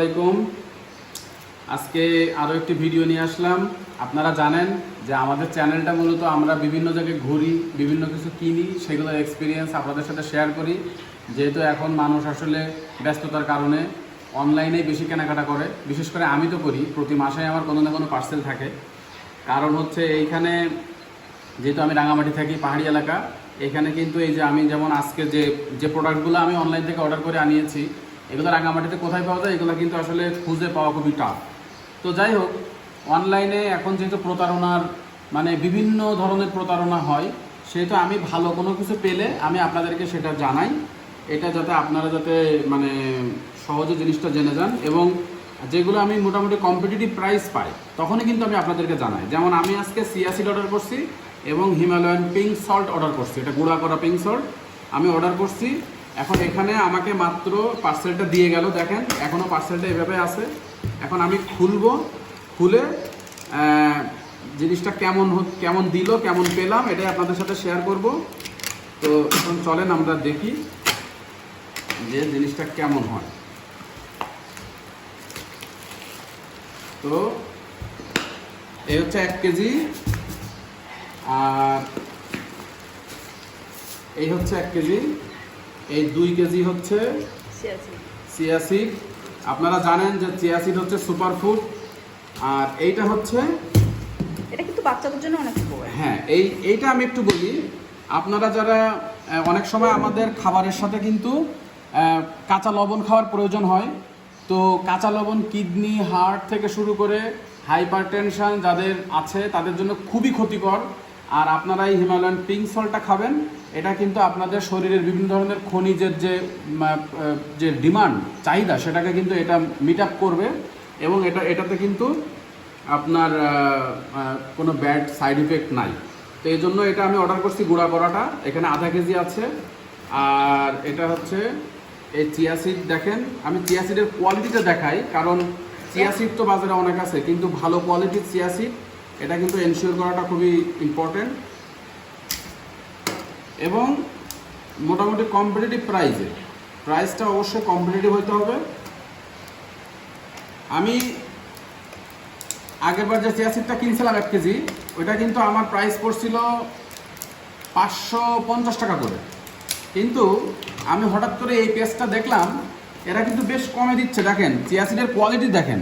আসসালামাইকুম আজকে আরও একটি ভিডিও নিয়ে আসলাম। আপনারা জানেন যে আমাদের চ্যানেলটা মূলত আমরা বিভিন্ন জায়গায় ঘুরি, বিভিন্ন কিছু কিনি, সেগুলোর এক্সপিরিয়েন্স আপনাদের সাথে শেয়ার করি। যেহেতু এখন মানুষ আসলে ব্যস্ততার কারণে অনলাইনেই বেশি কেনাকাটা করে। বিশেষ করে আমি তো করি, প্রতি মাসে আমার কোনো না কোনো পার্সেল থাকে। কারণ হচ্ছে এইখানে যেহেতু আমি রাঙামাটি থাকি, পাহাড়ি এলাকা, এখানে কিন্তু এই যে আমি যেমন আজকে যে যে প্রোডাক্টগুলো আমি অনলাইন থেকে অর্ডার করে আনিয়েছি এগুলো রাঙামাটিতে কোথায় পাওয়া যায়, এগুলো কিন্তু আসলে খুঁজে পাওয়া খুবই টাফ তো যাই হোক অনলাইনে এখন যেহেতু প্রতারণার মানে বিভিন্ন ধরনের প্রতারণা হয়, সেহেতু আমি ভালো কোনো কিছু পেলে আমি আপনাদেরকে সেটা জানাই। এটা যাতে আপনারা যাতে মানে সহজে জিনিসটা জেনে যান এবং যেগুলো আমি মোটামুটি কম্পিটিটিভ প্রাইস পাই, তখনই কিন্তু আমি আপনাদেরকে জানাই। যেমন আমি আজকে সিয়াসিড অর্ডার করছি এবং হিমালয়ান পিঙ্ক সল্ট অর্ডার করছি। এটা গুঁড়া করা পিঙ্ক সল্ট আমি অর্ডার করছি এখন এখানে আমাকে মাত্র পার্সেলটা দিয়ে গেল, দেখেন এখনও পার্সেলটা এভাবে আছে। এখন আমি খুলবো, খুলে জিনিসটা কেমন কেমন দিল, কেমন পেলাম, এটাই আপনাদের সাথে শেয়ার করব। তো এখন চলেন আমরা দেখি যে জিনিসটা কেমন হয়। তো এই হচ্ছে এক কেজি, আর এই হচ্ছে এক কেজি। এই দুই কেজি হচ্ছে চিয়াসিড আপনারা জানেন যে চিয়াসিড হচ্ছে সুপার ফুড আর এইটা হচ্ছে এটা কিন্তু বাচ্চাদের জন্য অনেক হ্যাঁ এই এইটা আমি একটু বলি। আপনারা যারা অনেক সময় আমাদের খাবারের সাথে কিন্তু কাঁচা লবণ খাওয়ার প্রয়োজন হয়। তো কাঁচা লবণ কিডনি হার্ট থেকে শুরু করে হাইপার টেনশন যাদের আছে তাদের জন্য খুবই ক্ষতিকর। আর আপনারা এই হিমালয়ান পিঙ্ক সল্টটা খাবেন। এটা কিন্তু আপনাদের শরীরের বিভিন্ন ধরনের খনিজের যে যে ডিমান্ড, চাহিদা, সেটাকে কিন্তু এটা মিট আপ করবে। এবং এটা, এটাতে কিন্তু আপনার কোনো ব্যাড সাইড ইফেক্ট নাই। তো এই জন্য এটা আমি অর্ডার করছি গুঁড়া করাটা। এখানে আধা কেজি আছে। আর এটা হচ্ছে এই চিয়াসিড দেখেন। আমি চিয়াসিডের কোয়ালিটিটা দেখাই, কারণ চিয়াসিড তো বাজারে অনেক আছে, কিন্তু ভালো কোয়ালিটির চিয়াসিড এটা কিন্তু এনশিওর করাটা খুবই ইম্পর্টেন্ট এবং মোটামুটি কম্পিটিটিভ প্রাইসে প্রাইসটা অবশ্যই কম্পিটিটিভ হতে হবে। আমি আগেরবার যে চিয়াসিডটা কিনছিলাম এক কেজি, ওইটা কিন্তু আমার প্রাইস পড়ছিল পাঁচশো পঞ্চাশ টাকা করে। কিন্তু আমি হঠাৎ করে এই পেস্টটা দেখলাম, এরা কিন্তু বেশ কমে দিচ্ছে। দেখেন চিয়াসিডের কোয়ালিটি দেখেন।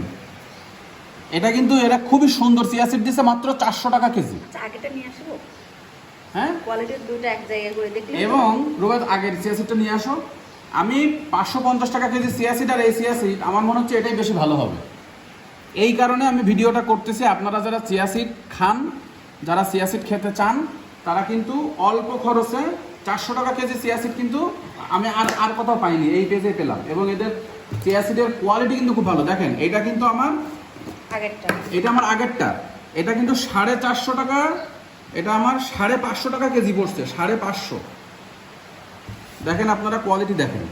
এটা কিন্তু এটা খুবই সুন্দর চিয়াসিড দিছে মাত্র চারশো টাকা কেজি। আগেটা নিয়ে আসব? হ্যাঁ? কোয়ালিটির দুইটা এক জায়গায় করে দেখলে এবং রোবাত আগের সিয়াসিডটা নিয়ে আসো। আমি পাঁচশো পঞ্চাশ টাকা কেজি সিয়াসিড আর এই সিয়াসিড আমার মনে হচ্ছে এটাই বেশি ভালো হবে। এই কারণে আমি ভিডিওটা করতেছি আপনারা যারা সিয়াসিড খান যারা সিয়াসিড খেতে চান তারা কিন্তু অল্প খরচে চারশো টাকা কেজি সিয়াসিড কিন্তু আমি আর আর কোথাও পাইনি এই পেজে পেলাম। এবং এদের সিয়াসিডের কোয়ালিটি কিন্তু খুব ভালো। দেখেন এটা কিন্তু আমার আগেরটা। এটা আমার আগেরটা। এটা কিন্তু সাড়ে চারশো টাকা, এটা আমার সাড়ে পাঁচশো টাকা কেজি পড়ছে, সাড়ে পাঁচশো। দেখেন আপনারা কোয়ালিটি দেখেন।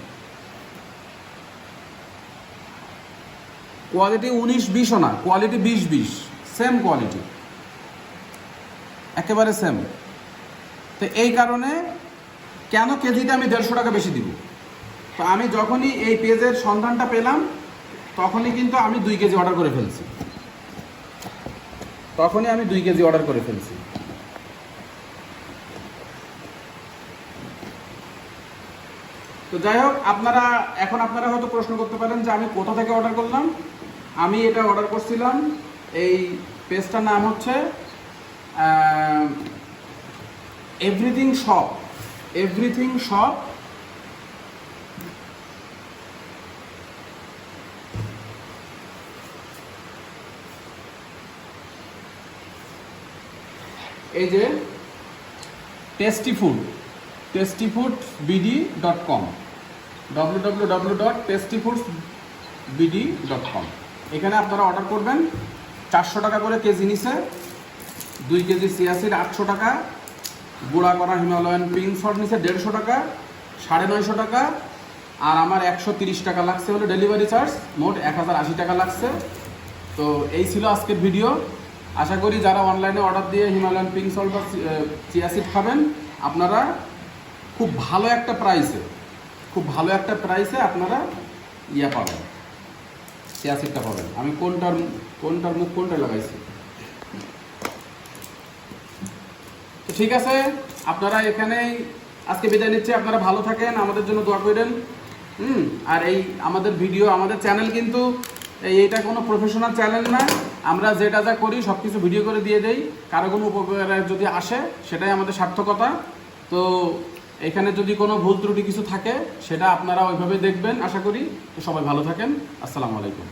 কোয়ালিটি উনিশ বিশও না কোয়ালিটি বিশ বিশ সেম কোয়ালিটি একেবারে সেম তো এই কারণে কেন কেজিতে আমি দেড়শো টাকা বেশি দিব? তো আমি যখনই এই পেজের সন্ধানটা পেলাম, তখনই কিন্তু আমি দুই কেজি অর্ডার করে ফেলছি। তখনই আমি দুই কেজি অর্ডার করে ফেলছি। তো যাই হোক, আপনারা, এখন আপনারা হয়তো প্রশ্ন করতে পারেন যে আমি কোথা থেকে অর্ডার করলাম? আমি এটা অর্ডার করছিলাম, এই পেজটার নাম হচ্ছে এভরিথিং শপ এভরিথিং শপ এই যে tasty food tasty food BD dot com W W W dot tasty foods BD dot com এখানে আপনারা অর্ডার করবেন চারশো টাকা করে কেজি নিছে দুই কেজি সিয়াসির আটশো টাকা, গুঁড়া করা হিমালয়ান পিঙ্ক সল্ট নিছে দেড়শো টাকা, সাড়ে নয়শো টাকা, আর আমার একশো তিরিশ টাকা লাগছে হলো ডেলিভারি চার্জ মোট এক হাজার আশি টাকা লাগছে। তো এই ছিল আজকের ভিডিও আশা করি যারা অনলাইনে অর্ডার দিয়ে হিমালয়ান পিঙ্ক সল্ট বা চিয়াসিড খাবেন, আপনারা খুব ভালো একটা প্রাইসে খুব ভালো একটা প্রাইসে আপনারা ইয়া পাবেন চিয়াসিডটা পাবেন। আমি কোনটার কোনটার মুখ কোনটা লাগাইছি? তো ঠিক আছে, আপনারা এখানেই আজকে বিদায় নিচ্ছি। আপনারা ভালো থাকেন, আমাদের জন্য দোয়া করেন। হুম, আর এই আমাদের ভিডিও আমাদের চ্যানেল কিন্তু, এই এটা কোনো প্রফেশনাল চ্যানেল না। আমরা যেটা যা করি সব কিছু ভিডিও করে দিয়ে দেই। কারও কোনো উপকার যদি আসে, সেটাই আমাদের সার্থকতা। তো এখানে যদি কোনো ভুল ত্রুটি কিছু থাকে, সেটা আপনারা ওইভাবে দেখবেন, আশা করি। তো সবাই ভালো থাকেন। আসসালামু আলাইকুম।